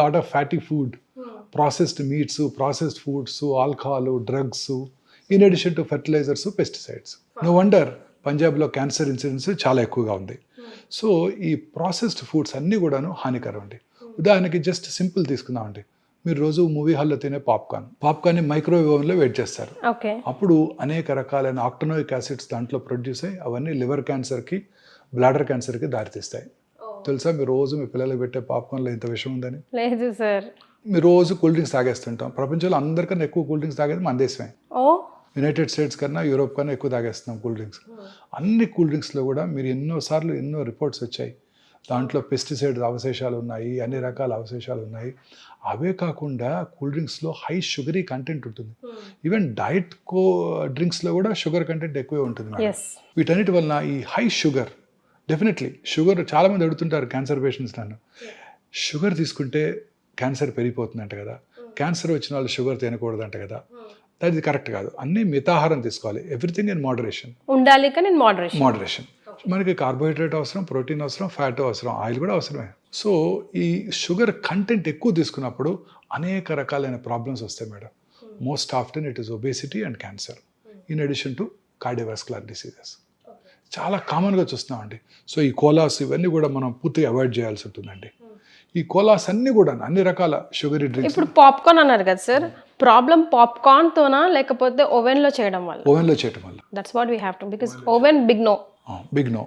Lot of fatty food processed meats processed foods alcohol drugs in addition to fertilisers pesticides no wonder పంజాబ్లో cancer incidence చాలా ఎక్కువగా ఉంది. So ఈ processed foods అన్నీ కూడాను హానికరం అండి. ఉదాహరణకి జస్ట్ సింపుల్ తీసుకుందామండి మీరు రోజు మూవీ హాల్లో తినే పాప్కార్న్. పాప్కార్న్ని మైక్రోవేవ్ ఓవెన్లో వెయిట్ చేస్తారు అప్పుడు అనేక రకాలైన ఆక్టనోయిక్ యాసిడ్స్ దాంట్లో ప్రొడ్యూస్ అయ్యి అవన్నీ లివర్ క్యాన్సర్కి బ్లాడర్ క్యాన్సర్కి దారితీస్తాయి. తెలుసా? మీరు రోజు మీ పిల్లలకు పెట్టే పాప్కార్న్లో ఇంత విషయం ఉందని? లేదు సార్. మీరు రోజు కూల్ డ్రింక్స్ తాగేస్తుంటాం. ప్రపంచంలో అందరికన్నా ఎక్కువ కూల్ డ్రింక్స్ తాగేది మన దేశమే. ఓ! యునైటెడ్ స్టేట్స్ కన్నా యూరోప్ కన్నా ఎక్కువ తాగేస్తున్నాం కూల్ డ్రింక్స్. అన్ని కూల్ డ్రింక్స్లో కూడా మీరు ఎన్నోసార్లు ఎన్నో రిపోర్ట్స్ వచ్చాయి. దాంట్లో పెస్టిసైడ్ అవశేషాలు ఉన్నాయి అన్ని రకాల అవశేషాలు ఉన్నాయి. అవే కాకుండా కూల్ డ్రింక్స్లో హై షుగరీ కంటెంట్ ఉంటుంది. ఈవెన్ డైట్ కో డ్రింక్స్లో కూడా షుగర్ కంటెంట్ ఎక్కువే ఉంటుంది వీటన్నిటి వలన ఈ హై షుగర్ డెఫినెట్లీ షుగర్ చాలామంది అడుగుతుంటారు క్యాన్సర్ పేషెంట్స్ నన్ను. షుగర్ తీసుకుంటే క్యాన్సర్ పెరిగిపోతుందంట కదా. క్యాన్సర్ వచ్చిన వాళ్ళు షుగర్ తినకూడదంట కదా. అది కరెక్ట్ కాదు. అన్ని మితాహారం తీసుకోవాలి. ఎవ్రీథింగ్ ఇన్ మోడరేషన్ ఉండాలి కానీ మోడరేషన్ మోడరేషన్ మనకి కార్బోహైడ్రేట్ అవసరం ప్రోటీన్ అవసరం ఫ్యాట్ అవసరం ఆయిల్ కూడా అవసరమే. సో ఈ షుగర్ కంటెంట్ ఎక్కువ తీసుకున్నప్పుడు అనేక రకాలైన ప్రాబ్లమ్స్ వస్తాయి madam. Most often it is obesity and cancer in addition to cardiovascular diseases చాలా కామన్గా చూస్తున్నామండి. సో ఈ కోలాస్ ఇవన్నీ కూడా మనం పూర్తిగా అవాయిడ్ చేయాల్సి ఉంటుందండి. ఈ కోలాస్ అన్నీ కూడా అన్ని రకాల షుగరీ డ్రింక్స్ ఇప్పుడు పాప్కార్న్ అన్నారు కదా సార్. ప్రాబ్లం పాప్కార్న్ తోనా లేకపోతే ఓవెన్లో చేయడం వల్ల? ఓవెన్లో చేయటం వల్ల. That's what we have to because oven big no. Big no.